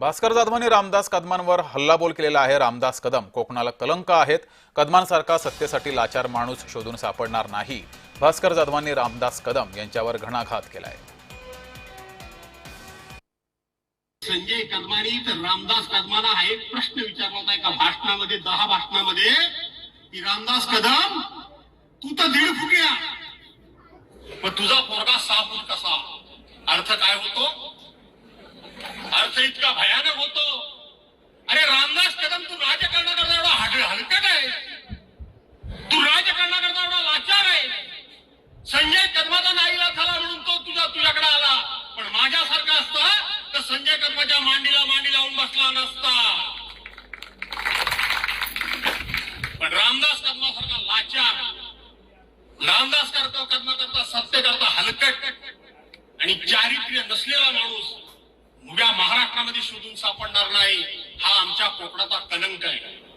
भास्कर जाधवांनी रामदास कदमांवर हल्लाबोल केलेला आहे. रामदास कदम कोकणाला कलंक आहेत. कदमांसारखा सत्तेसाठी लाचार माणूस शोधून सापडणार नाही. भास्कर जाधवांनी रामदास कदम यांच्यावर घणाघात केलाय. संजय कदमानी तर रामदास कदमाला हा एक प्रश्न विचारला होता एका भाषणामध्ये दहा भाषणामध्ये. की रामदास कदम तू तर दीड फुटल्या पण तुझा पोरगा सहा फूट कसा? अर्थ काय होतो? अर्थ इतका भयानक होतो. अरे रामदास कदम तू राजकारणाकरता एवढा हड हलकट आहे तू राजकारणाकरता एवढा लाचार आहे. संजय कदमाचा नाईला झाला म्हणून तो तुझा तुझ्याकडे आला. पण माझ्यासारखा असता तर संजय कदमाच्या मांडीला मांडी लावून बसला नसता. पण रामदास कदमासारखा लाचार. रामदास करता कदमा करता सत्य करता हलकट आणि चारित्र्य नसलेला माणूस कोकणामध्ये शोधून सापडणार नाही. हा आमच्या कोकणाचा कलंक आहे.